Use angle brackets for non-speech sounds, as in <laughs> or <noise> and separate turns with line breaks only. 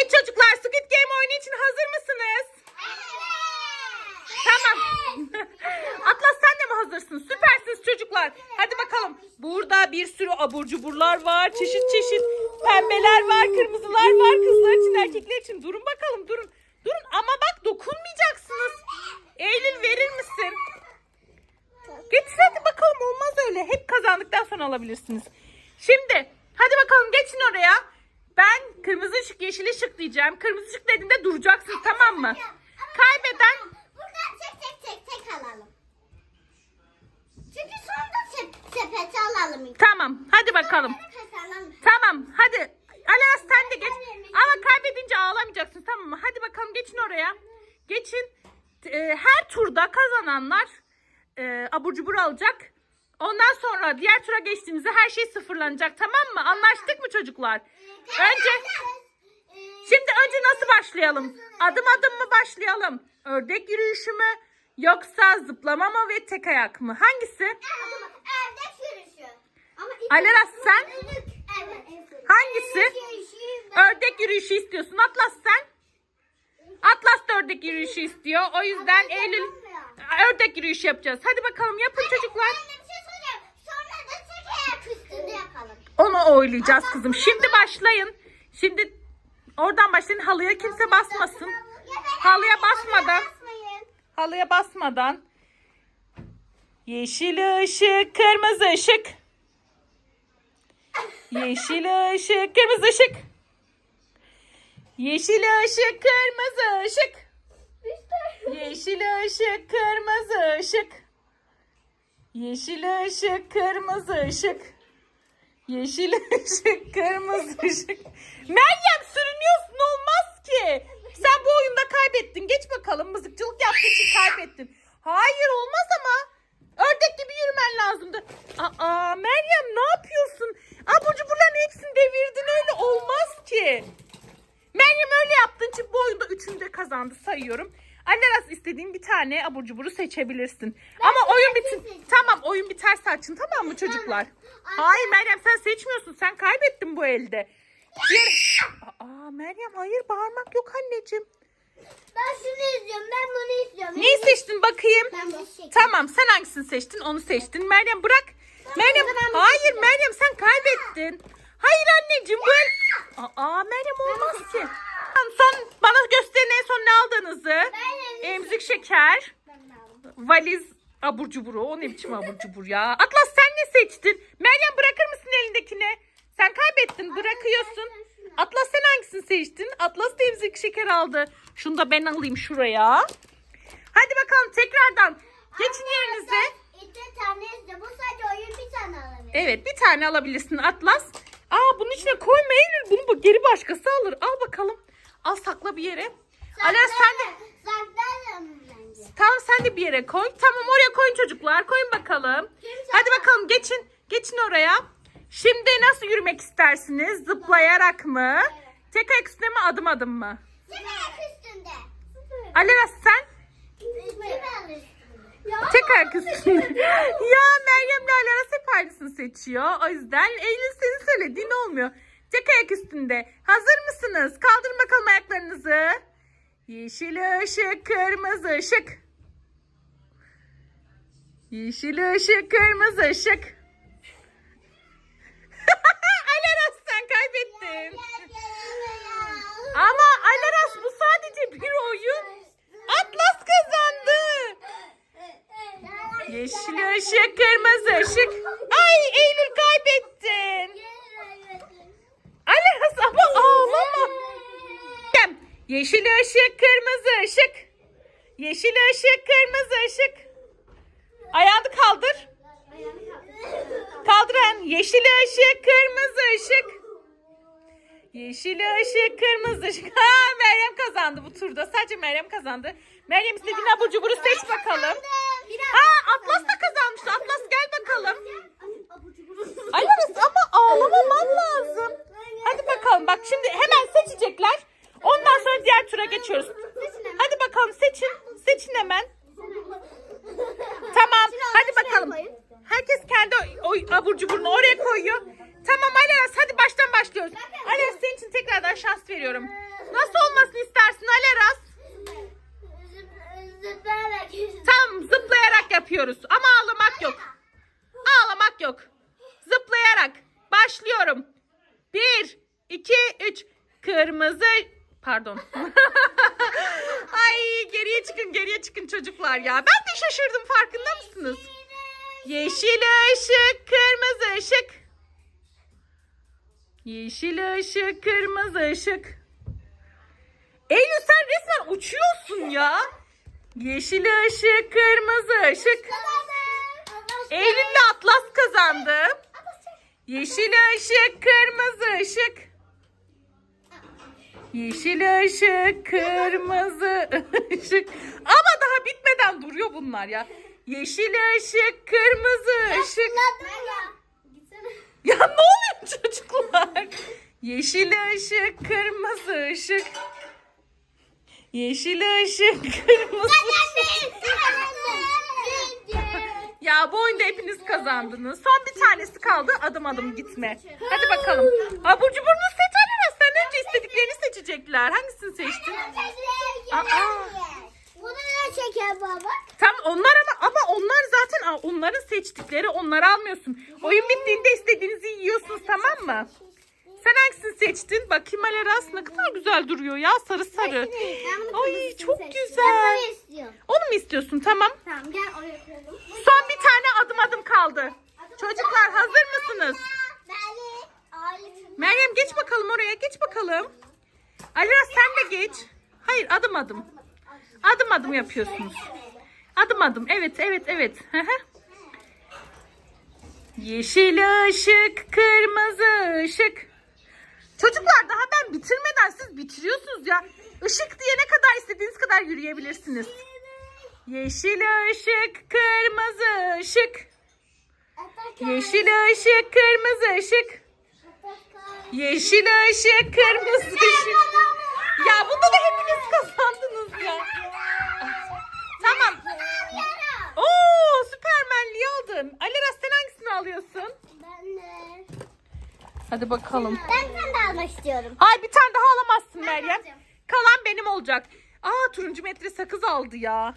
Evet çocuklar Squid Game oyunu için hazır mısınız? Tamam. <laughs> Atlas sen de mi hazırsın? Süpersiniz çocuklar. Hadi bakalım. Burada bir sürü abur cuburlar var. Çeşit çeşit pembeler var, kırmızılar var. Kızlar için, erkekler için. Durun bakalım, durun. Durun ama bak dokunmayacaksınız. Eylül verir misin? Getir hadi bakalım olmaz öyle. Hep kazandıktan sonra alabilirsiniz. Şimdi hadi bakalım geçin oraya. Kırmızı ışık yeşil ışık diyeceğim. Kırmızı ışık dediğinde duracaksınız tamam mı? Kaybeden
Buradan tek tek tek tek alalım. Çünkü sonra sep sepeti alalım. ilk.
tamam hadi bakalım. Tamam hadi. Alas sen de geç. Ama kaybedince ağlamayacaksın tamam mı? Hadi bakalım geçin oraya. Geçin. Ee, her turda kazananlar e, abur cubur alacak. Ondan sonra diğer tura geçtiğimizde her şey sıfırlanacak tamam mı? Anlaştık mı çocuklar? Önce şimdi önce nasıl başlayalım? Adım adım mı başlayalım? Ördek yürüyüşü mü? Yoksa zıplama mı ve tek ayak mı? Hangisi?
Ama ilk-
Aleras sen? Hangisi? Ördek yürüyüşü istiyorsun. Atlas sen? Atlas da ördek yürüyüşü istiyor. O yüzden Eylül ördek yürüyüşü yapacağız. Hadi bakalım yapın çocuklar.
Şey.
Onu oylayacağız kızım. Şimdi başlayın. Şimdi oradan başlayın. Halıya kimse basmasın. Halıya basmadan. Halıya basmadan. Yeşil ışık, kırmızı ışık. Yeşil ışık, kırmızı ışık. Yeşil ışık, kırmızı ışık. Yeşil ışık, kırmızı ışık. Yeşil ışık, kırmızı ışık. Yeşil <laughs> ışık, kırmızı ışık. Meryem olmaz ki. Sen bu oyunda kaybettin. Geç bakalım mızıkçılık yaptığı için kaybettin. Hayır olmaz ama. Ördek gibi yürümen lazımdı. Aa Meryem ne yapıyorsun? Abur cuburların hepsini devirdin öyle olmaz ki. Meryem öyle yaptığın için bu oyunda üçünü de kazandı sayıyorum. Anneras istediğin bir tane abur cuburu seçebilirsin. Ama oyun bitin.
seçeyim.
Tamam oyun biterse açın tamam mı çocuklar? Hayır Meryem sen seçmiyorsun. Sen kaybettin bu elde. Bir... Aa Meryem hayır bağırmak yok anneciğim.
Ben şunu istiyorum. Ben bunu istiyorum.
Neyi seçtin bakayım?
Ben.
Tamam sen hangisini seçtin onu seçtin. Meryem bırak. Meryem hayır Meryem sen kaybettin. Hayır anneciğim bu el... Aa Meryem olmaz ki. Son bana gösterin en son ne aldığınızı. Emzik şeker,
Ben de aldım.
valiz abur cuburu. O ne biçim abur cubur ya. Atlas sen ne seçtin? Meryem bırakır mısın elindekini? Sen kaybettin bırakıyorsun. Atlas sen hangisini seçtin? Atlas da emzik şeker aldı. Şunu da ben alayım şuraya. Hadi bakalım tekrardan. Geçin yerinize.
İki tane istiyorum. Bu sadece oyun bir tane alabilir.
Evet bir tane alabilirsin Atlas. Aa bunun içine koyma Eylül. Bunu bu geri başkası alır. Al bakalım. Al sakla bir yere. Alas sen de
Saklarım bence.
tamam sen de bir yere koy. Tamam oraya koyun çocuklar. Koyun bakalım.
Kimse
Hadi bakalım geçin. Geçin oraya. Şimdi nasıl yürümek istersiniz? Zıplayarak mı? Tek ayak üstüne mi adım adım mı?
Kim ayak üstünde?
Aleras sen?
Üstünde?
Tek ayak üstünde. <laughs> ya Meryem'le Aleras hep aynısını seçiyor. O yüzden Eylül senin söylediğin olmuyor. Tek ayak üstünde. Hazır mısınız? Kaldırın bakalım ayaklarınızı. Yeşil ışık, kırmızı ışık. Yeşil ışık, kırmızı ışık. Aleras sen kaybettin. Ama Aleras bu sadece bir oyun. Atlas kazandı. Yeşil ışık, kırmızı ışık. Ay Eylül kaybettin. Aleras ama ağlama. Yeşil ışık, kırmızı ışık. Yeşil ışık, kırmızı ışık. Ayağını kaldır. Kaldıran yeşil ışık, kırmızı ışık. Yeşil ışık, kırmızı ışık. Ha Meryem kazandı bu turda. Sadece Meryem kazandı. Meryem istediğin abur cuburu seç bakalım. Ha Atlas da kazanmıştı. Atlas gel bakalım. Aylarız ama ağlamaman lazım. Hadi bakalım bak şimdi hemen seçecekler. Ondan sonra diğer tura geçiyoruz. Hadi bakalım seçin. Seçin hemen. <laughs> Tamam hadi bakalım. Herkes kendi oy, abur cuburunu oraya koyuyor. Tamam Alaras hadi baştan başlıyoruz. Alaras senin için tekrardan şans veriyorum. Nasıl olmasını istersin Aleras?
Zıplayarak.
Tam zıplayarak yapıyoruz ama ağlamak yok. Ağlamak yok. Zıplayarak. Başlıyorum. Bir, iki, üç. Kırmızı... Pardon. <laughs> Ay geriye çıkın geriye çıkın çocuklar ya. Ben de şaşırdım farkında mısınız? Yeşil ışık, kırmızı ışık. Yeşil ışık, kırmızı ışık. Eylül sen resmen uçuyorsun ya. Yeşil ışık, kırmızı ışık. Eylül'le Atlas kazandı. Yeşil ışık, kırmızı ışık. Yeşil ışık, kırmızı ışık. Ama daha bitmeden duruyor bunlar ya. Yeşil ışık, kırmızı ışık. Ya ne oluyor? Yeşil ışık, kırmızı ışık. Yeşil ışık, <laughs> kırmızı ışık. Ya bu oyunda hepiniz kazandınız. Son bir tanesi kaldı. Adım adım gitme. Hadi bakalım. Abur cuburunu seç Alena. Sen önce istediklerini seçecekler. Hangisini seçtin?
Bunu da çeker baba.
Tam onlar ama ama onlar zaten Aa, onların seçtikleri. Onları almıyorsun. Oyun bittiğinde istediğinizi yiyorsunuz tamam mı? Seçtin? Bakayım Aleras ne kadar güzel duruyor ya. Sarı sarı. Ay çok güzel. Onu mu istiyorsun? Tamam.
Tamam gel oraya koyalım.
Son bir tane adım adım kaldı. Çocuklar hazır mısınız? Meryem geç bakalım oraya. Geç bakalım. Alira sen de geç. Hayır adım adım. Adım adım yapıyorsunuz. Adım adım. Evet evet evet. Yeşil ışık, kırmızı ışık. Çocuklar daha ben bitirmeden siz bitiriyorsunuz ya. Işık diyene kadar istediğiniz kadar yürüyebilirsiniz. Yeşil ışık, kırmızı ışık. Yeşil ışık, kırmızı ışık. Yeşil ışık, kırmızı ışık. Ya bunda da hepiniz kazandınız ya. Tamam. Oo, Süpermenliği aldın. Alera sen hangisini alıyorsun?
Ben de.
Hadi bakalım.
Ben almak istiyorum.
Ay bir tane daha alamazsın Meryem. Kalan benim olacak. Aa turuncu metre sakız aldı ya.